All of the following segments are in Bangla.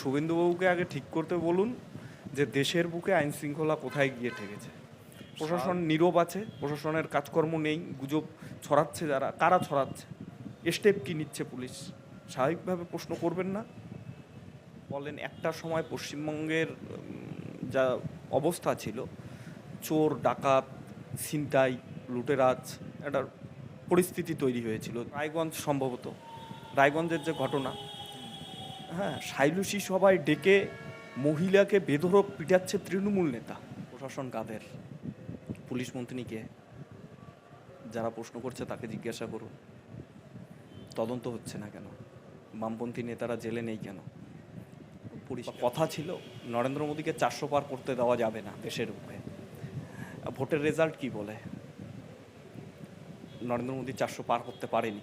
শুভেন্দুবাবুকে আগে ঠিক করতে বলুন যে দেশের বুকে আইন শৃঙ্খলা কোথায় গিয়ে ঠেকেছে। প্রশাসন নীরব আছে প্রশাসনের কাজকর্ম নেই গুজব ছড়াচ্ছে যারা কারা ছড়াচ্ছে? স্টেপ কি নিচ্ছে পুলিশ? স্বাভাবিকভাবে প্রশ্ন করবেন না। বলেন একটা সময় পশ্চিমবঙ্গের যা অবস্থা ছিল চোর ডাকাত ছিনতাই লুটেরাজ একটা পরিস্থিতি তৈরি হয়েছিল। রায়গঞ্জ সম্ভবত। রায়গঞ্জের যে ঘটনা হ্যাঁ সাইলুসি সবাই ডেকে মহিলাকে বেধরক পিটাচ্ছে তৃণমূল নেতা প্রশাসন কাদের? পুলিশ মন্ত্রীকে যারা প্রশ্ন করছে তাকে জিজ্ঞাসা করুন। তদন্ত হচ্ছে না কেন? বামপন্থী নেতারা জেলে নেই কেন? কথা ছিল নরেন্দ্র মোদীকে চারশো পার করতে দেওয়া যাবে না দেশের বুকে। ভোটের রেজাল্ট কি বলে? নরেন্দ্র মোদী চারশো পার করতে পারেনি।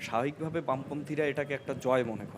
স্বাভাবিকভাবে বামপন্থীরা এটাকে একটা জয় মনে করে।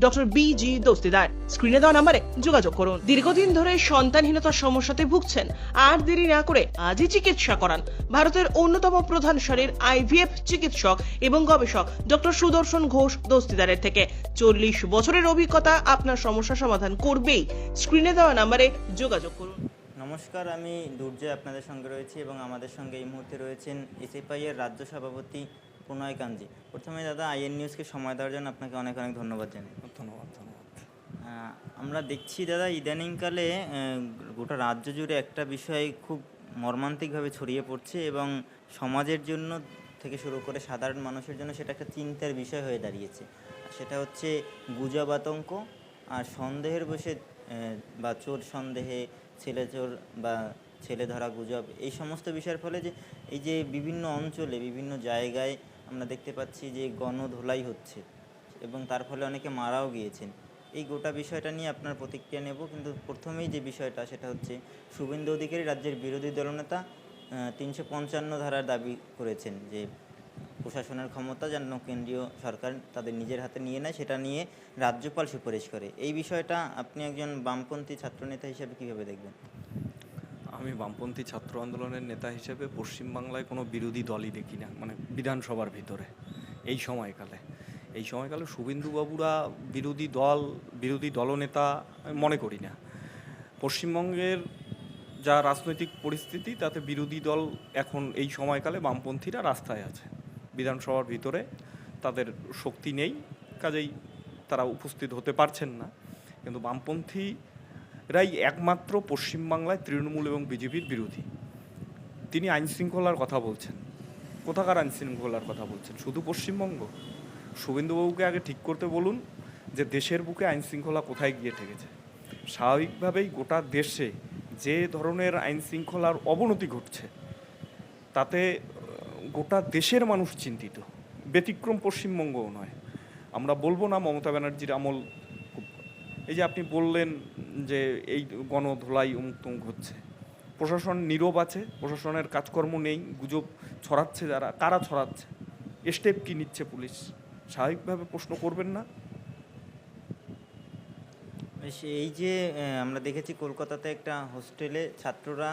doctor B G Dastidar স্ক্রিনে দেওয়া নাম্বারে যোগাযোগ করুন। দীর্ঘদিন ধরে সন্তানহীনতার সমস্যাতে ভুগছেন। আর দেরি না করে আজই চিকিৎসা করান। ভারতের অন্যতম প্রধান সারির আইভিএফ চিকিৎসক এবং গবেষক ডক্টর সুদর্শন ঘোষ দস্তিদারের থেকে। চল্লিশ বছরের অভিজ্ঞতা আপনার সমস্যা সমাধান করবেই। স্ক্রিনে দেওয়া নাম্বারে যোগাযোগ করুন। নমস্কার, আমি দুর্জয় আপনাদের সঙ্গে রয়েছি এবং আমাদের সঙ্গে এই মুহূর্তে রয়েছেন এসএফআই এর রাজ্য সভাপতি প্রণয় কাঞ্জি। প্রথমে দাদা আইএন নিউজকে সময় দেওয়ার জন্য আপনাকে অনেক অনেক ধন্যবাদ জানাই। ধন্যবাদ ধন্যবাদ। আমরা দেখছি দাদা ইদানিংকালে গোটা রাজ্য জুড়ে একটা বিষয় খুব মর্মান্তিকভাবে ছড়িয়ে পড়ছে এবং সমাজের জন্য থেকে শুরু করে সাধারণ মানুষের জন্য সেটা একটা চিন্তার বিষয় হয়ে দাঁড়িয়েছে। সেটা হচ্ছে গুজব আতঙ্ক আর সন্দেহের বসে বা চোর সন্দেহে ছেলে চোর বা ছেলে ধরা গুজব এই সমস্ত বিষয়ের ফলে যে এই যে বিভিন্ন অঞ্চলে বিভিন্ন জায়গায় আমরা দেখতে পাচ্ছি যে গণধোলাই হচ্ছে এবং তার ফলে অনেকে মারাও গিয়েছেন। এই গোটা বিষয়টা নিয়ে আপনার প্রতিক্রিয়া নেব, কিন্তু প্রথমেই যে বিষয়টা সেটা হচ্ছে শুভেন্দু অধিকারী রাজ্যের বিরোধী দলনেতা তিনশো পঞ্চান্ন ধারার দাবি করেছেন যে প্রশাসনের ক্ষমতা যেন কেন্দ্রীয় সরকার তাদের নিজের হাতে নিয়ে নেয়, সেটা নিয়ে রাজ্যপাল সুপারিশ করে। এই বিষয়টা আপনি একজন বামপন্থী ছাত্রনেতা হিসেবে কীভাবে দেখবেন? আমি বামপন্থী ছাত্র আন্দোলনের নেতা হিসেবে পশ্চিমবাংলায় কোনো বিরোধী দলই দেখি না মানে বিধানসভার ভিতরে, এই সময়কালে। এই সময়কালে শুভেন্দুবাবুরা বিরোধী দল, বিরোধী দলনেতা আমি মনে করি না। পশ্চিমবঙ্গের যা রাজনৈতিক পরিস্থিতি, তাতে বিরোধী দল এখন এই সময়কালে বামপন্থীরা রাস্তায় আছে। বিধানসভার ভিতরে তাদের শক্তি নেই, কাজেই তারা উপস্থিত হতে পারছেন না। কিন্তু বামপন্থী রাই একমাত্র পশ্চিমবাংলায় তৃণমূল এবং বিজেপির বিরোধী। তিনি আইন শৃঙ্খলার কথা বলছেন। কোথাকার আইন শৃঙ্খলার কথা বলছেন? শুধু পশ্চিমবঙ্গ? শুভেন্দুবাবুকে আগে ঠিক করতে বলুন যে দেশের বুকে আইন শৃঙ্খলা কোথায় গিয়ে ঠেকেছে। স্বাভাবিকভাবেই গোটা দেশে যে ধরনের আইন শৃঙ্খলার অবনতি ঘটছে, তাতে গোটা দেশের মানুষ চিন্তিত। ব্যতিক্রম পশ্চিমবঙ্গও নয়। আমরা বলব না মমতা ব্যানার্জির আমল এই যে আপনি বললেন যে এই গণধোলাই অমুক তমুক হচ্ছে প্রশাসন নীরব আছে, প্রশাসনের কাজকর্ম নেই, গুজব ছড়াচ্ছে যারা, কারা ছড়াচ্ছে? স্টেপ কি নিচ্ছে পুলিশ? স্বাভাবিকভাবে প্রশ্ন করবেন না? এই যে আমরা দেখেছি কলকাতাতে একটা হোস্টেলে ছাত্ররা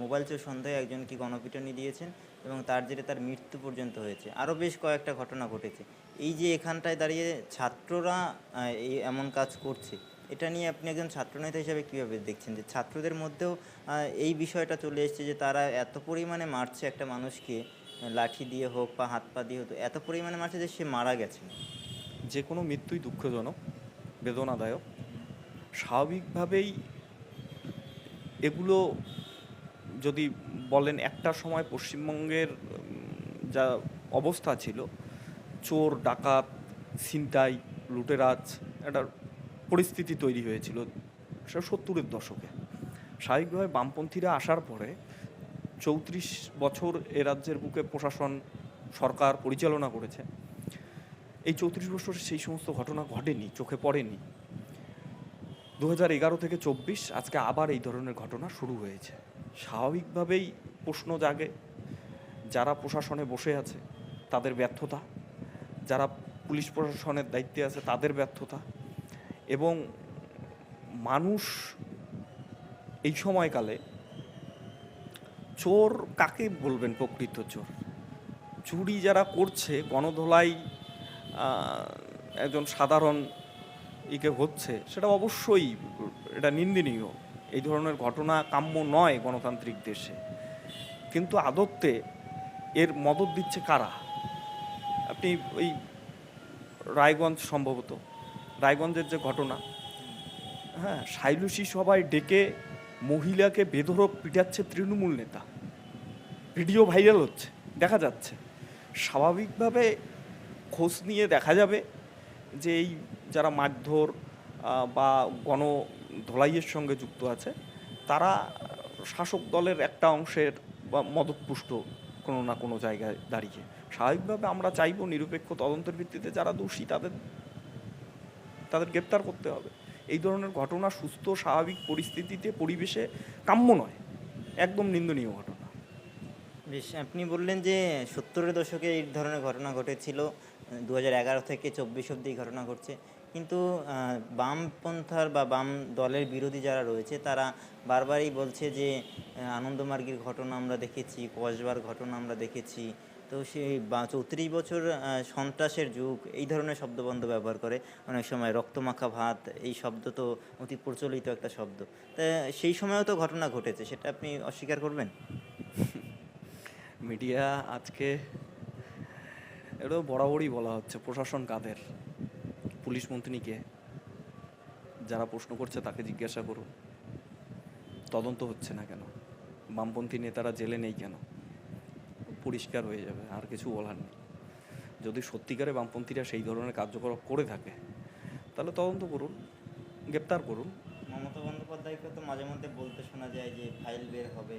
মোবাইল চোর সন্দেহে একজনকে গণপিটনি দিয়েছেন এবং তার জেরে তার মৃত্যু পর্যন্ত হয়েছে। আরও বেশ কয়েকটা ঘটনা ঘটেছে। এই যে এখানটায় দাঁড়িয়ে ছাত্ররা এমন কাজ করছে এটা নিয়ে আপনি একজন ছাত্রনেতা হিসেবে কীভাবে দেখছেন? যে ছাত্রদের মধ্যেও এই বিষয়টা চলে এসেছে যে তারা এত পরিমাণে মারছে একটা মানুষকে, লাঠি দিয়ে হোক বা হাত পা দিয়ে হতো এত পরিমাণে মারছে যে সে মারা গেছে। যে কোনো মৃত্যুই দুঃখজনক, বেদনাদায়ক। স্বাভাবিকভাবেই এগুলো যদি বলেন, একটা সময় পশ্চিমবঙ্গের যা অবস্থা ছিল, চোর, ডাকাত, ছিনতাই, লুটেরাজ, একটা পরিস্থিতি তৈরি হয়েছিল সেটা সত্তরের দশকে। স্বাভাবিকভাবে বামপন্থীরা আসার পরে চৌত্রিশ বছর এ রাজ্যের বুকে প্রশাসন, সরকার পরিচালনা করেছে। এই চৌত্রিশ বছর সেই সমস্ত ঘটনা ঘটেনি, চোখে পড়েনি। দু এগারো থেকে চব্বিশ আজকে আবার এই ধরনের ঘটনা শুরু হয়েছে। স্বাভাবিকভাবেই প্রশ্ন জাগে, যারা প্রশাসনে বসে আছে তাদের ব্যর্থতা, যারা পুলিশ প্রশাসনের দায়িত্বে আছে তাদের ব্যর্থতা এবং মানুষ এই সময়কালে চোর কাকে বলবেন প্রকৃত চোর? চুরি যারা করছে, গণধোলাই একজন সাধারণ ইকে হচ্ছে, সেটা অবশ্যই এটা নিন্দনীয়। এই ধরনের ঘটনা কাম্য নয় গণতান্ত্রিক দেশে। কিন্তু আদত্তে এর মদত দিচ্ছে কারা? আপনি ওই রায়গঞ্জ সম্ভবত। রায়গঞ্জের যে ঘটনা হ্যাঁ সাইলুসি সবাই ডেকে মহিলাকে বেধরক পিটাচ্ছে তৃণমূল নেতা। ভিডিও ভাইরাল হচ্ছে, দেখা যাচ্ছে। স্বাভাবিকভাবে খোঁজ নিয়ে দেখা যাবে যে এই যারা মারধর বা গণ ধোলাইয়ের সঙ্গে যুক্ত আছে, তারা শাসক দলের একটা অংশের বা মদতপুষ্ট কোনো না কোনো জায়গায় দাঁড়িয়ে। স্বাভাবিকভাবে আমরা চাইব নিরপেক্ষ তদন্তের ভিত্তিতে যারা দোষী, তাদের তাদের গ্রেপ্তার করতে হবে। এই ধরনের ঘটনা সুস্থ, স্বাভাবিক পরিস্থিতিতে পরিবেশে কাম্য নয়। একদম নিন্দনীয় ঘটনা। বেশ, আপনি বললেন যে সত্তরের দশকে এই ধরনের ঘটনা ঘটেছিল। দু থেকে চব্বিশ অব্দি ঘটনা ঘটছে। কিন্তু বামপন্থার বা বাম দলের বিরোধী যারা রয়েছে, তারা বারবারই বলছে যে আনন্দমার্গের ঘটনা আমরা দেখেছি, কসবার ঘটনা আমরা দেখেছি তো সেই চৌত্রিশ বছর সন্ত্রাসের যুগ, এই ধরনের শব্দবন্ধ ব্যবহার করে। অনেক সময় রক্তমাখা ভাত, এই শব্দ তো অতি প্রচলিত একটা শব্দ। তা সেই সময়ও তো ঘটনা ঘটেছে, সেটা আপনি অস্বীকার করবেন? মিডিয়া আজকে এটাও বরাবরই বলা হচ্ছে, প্রশাসন কাদের? পুলিশ মন্ত্রীকে যারা প্রশ্ন করছে তাকে জিজ্ঞাসা করুন। তদন্ত হচ্ছে না কেন? বামপন্থী নেতারা জেলে নেই কেন? পরিষ্কার হয়ে যাবে আর কিছু বলার নেই। যদি সত্যিকারে বামপন্থীরা সেই ধরনের কার্যকলাপ করে থাকে তাহলে তদন্ত করুন গ্রেপ্তার করুন। মমতা বন্দ্যোপাধ্যায়কে তো মাঝে মধ্যে বলতে শোনা যায় যে ফাইল বের হবে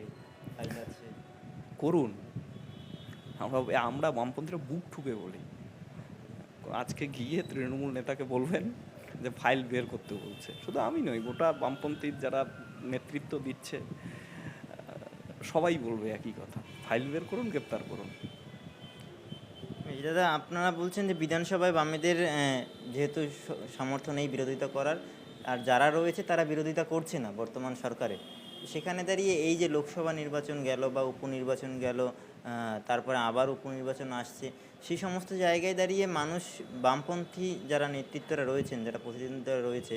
ফাইল আছে। করুন। আমরা আমরা বামপন্থীরা বুক ঠুকে বলি। আজকে গিয়ে তৃণমূল নেতাকে বলবেন যে ফাইল বের করতে বলছে। শুধু আমি নই গোটা বামপন্থীর যারা নেতৃত্ব দিচ্ছে সবাই বলবে একই কথা। ফাইল বের করুন, গ্রেপ্তার করুন। দাদা, আপনারা বলছেন যে বিধানসভায় বামেদের যেহেতু সামর্থ্য নেই বিরোধিতা করার, আর যারা রয়েছে তারা বিরোধিতা করছে না বর্তমান সরকারে। সেখানে দাঁড়িয়ে এই যে লোকসভা নির্বাচন গেল বা উপনির্বাচন গেল তারপরে আবার উপনির্বাচন আসছে। সেই সমস্ত জায়গায় দাঁড়িয়ে মানুষ, বামপন্থী যারা নেতৃত্বরা রয়েছেন, যারা প্রতিনিধিরা রয়েছে,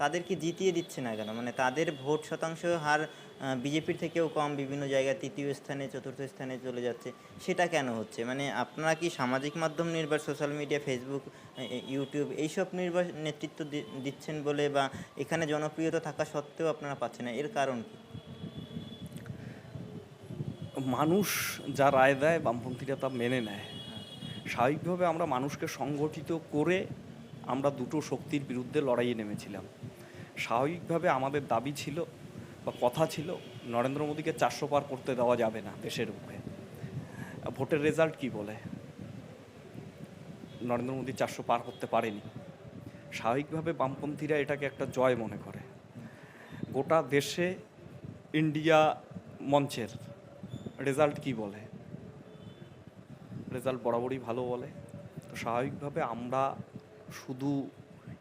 তাদেরকে জিতিয়ে দিচ্ছে না কেন? মানে তাদের ভোট শতাংশ হার বিজেপির থেকেও কম, বিভিন্ন জায়গায় তৃতীয় স্থানে, চতুর্থ স্থানে চলে যাচ্ছে। সেটা কেন হচ্ছে? মানে আপনারা কি সামাজিক মাধ্যম নির্ভর, সোশ্যাল মিডিয়া, ফেসবুক ইউটিউব এইসব নির্ভর, নেতৃত্ব দিচ্ছেন বলে বা এখানে জনপ্রিয়তা থাকা সত্ত্বেও আপনারা পাচ্ছেন না? এর কারণ কি? মানুষ যা রায় দেয়, বামপন্থীরা তা মেনে নেয়। স্বাভাবিকভাবে আমরা মানুষকে সংগঠিত করে আমরা দুটো শক্তির বিরুদ্ধে লড়াইয়ে নেমেছিলাম। স্বাভাবিকভাবে আমাদের দাবি ছিল বা কথা ছিল, নরেন্দ্র মোদীকে চারশো পার করতে দেওয়া যাবে না দেশের মুখে ভোটের রেজাল্ট কি বলে? নরেন্দ্র মোদী চারশো পার করতে পারেনি। স্বাভাবিকভাবে বামপন্থীরা এটাকে একটা জয় মনে করে। গোটা দেশে ইন্ডিয়া মঞ্চের রেজাল্ট কি বলে? রেজাল্ট বরাবরই ভালো বলে। তো স্বাভাবিকভাবে আমরা শুধু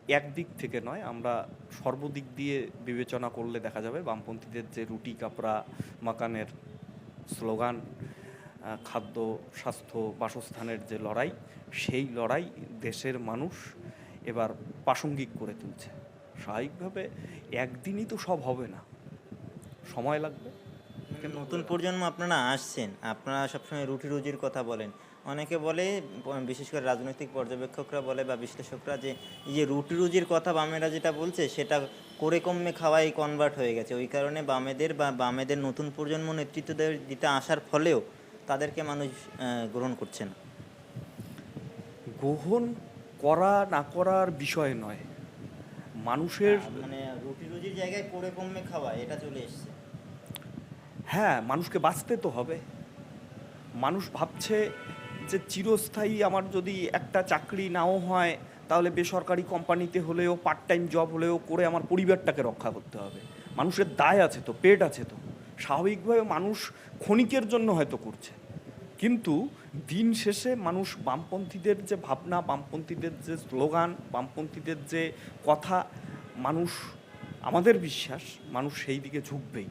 একদিক থেকে নয়, আমরা সর্বদিক দিয়ে বিবেচনা করলে দেখা যাবে বামপন্থীদের যে রুটি কাপড়া মাকানের স্লোগান খাদ্য, স্বাস্থ্য, বাসস্থানের যে লড়াই, সেই লড়াই দেশের মানুষ এবার প্রাসঙ্গিক করে তুলছে। স্বাভাবিকভাবে একদিনই তো সব হবে না। সময় লাগবে। নতুন প্রজন্ম আপনারা আসছেন আপনারা সবসময় রুটি রুজির কথা বলেন। অনেকে বলে বিশেষ করে রাজনৈতিক পর্যবেক্ষকরা বলে বা বিশ্লেষকরা যে এই যে রুটি রুজির কথা বামেরা যেটা বলছে সেটা করে কমে খাওয়াই কনভার্ট হয়ে গেছে। ওই কারণে বামেদের বা বামেদের নতুন প্রজন্ম নেতৃত্ব দিতে আসার ফলেও তাদেরকে মানুষ গ্রহণ করছে না। গ্রহণ করা না করার বিষয় নয়। মানুষের মানে রুটি রুজির জায়গায় করে কমে খাওয়া এটা চলে এসছে। হ্যাঁ মানুষকে বাঁচতে তো হবে। মানুষ ভাবছে যে চিরস্থায়ী আমার যদি একটা চাকরি নাও হয়, তাহলে বেসরকারি কোম্পানিতে হলেও পার্ট টাইম জব হলেও করে আমার পরিবারটাকে রক্ষা করতে হবে। মানুষের দায় আছে তো, পেট আছে তো। স্বাভাবিকভাবে মানুষ ক্ষণিকের জন্য হয়তো করছে। কিন্তু দিন শেষে মানুষ বামপন্থীদের যে ভাবনা, বামপন্থীদের যে স্লোগান, বামপন্থীদের যে কথা, মানুষ, আমাদের বিশ্বাস, মানুষ সেই দিকে ঝুঁকবেই।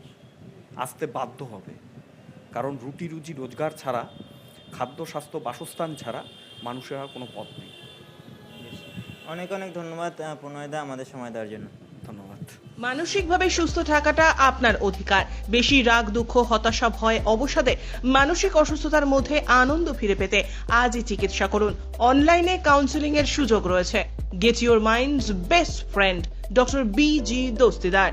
আসতে বাধ্য হবে। কারণ রুটি রুজি রোজগার ছাড়া খাদ্য স্বাস্থ্য বাসস্থান ছাড়া মানুষের আর কোনো পথ নেই। অনেক অনেক ধন্যবাদ প্রণয়দা আমাদের সময় দেওয়ার জন্য। ধন্যবাদ। মানসিকভাবে সুস্থ থাকাটা আপনার অধিকার। বেশি রাগ দুঃখ হতাশা ভয় অবসাদে মানসিক অসুস্থতার মধ্যে আনন্দ ফিরে পেতে আজই চিকিৎসা করুন। অনলাইনে কাউন্সিলিং এর সুযোগ রয়েছে। Get your mind's best friend doctor B G Dastidar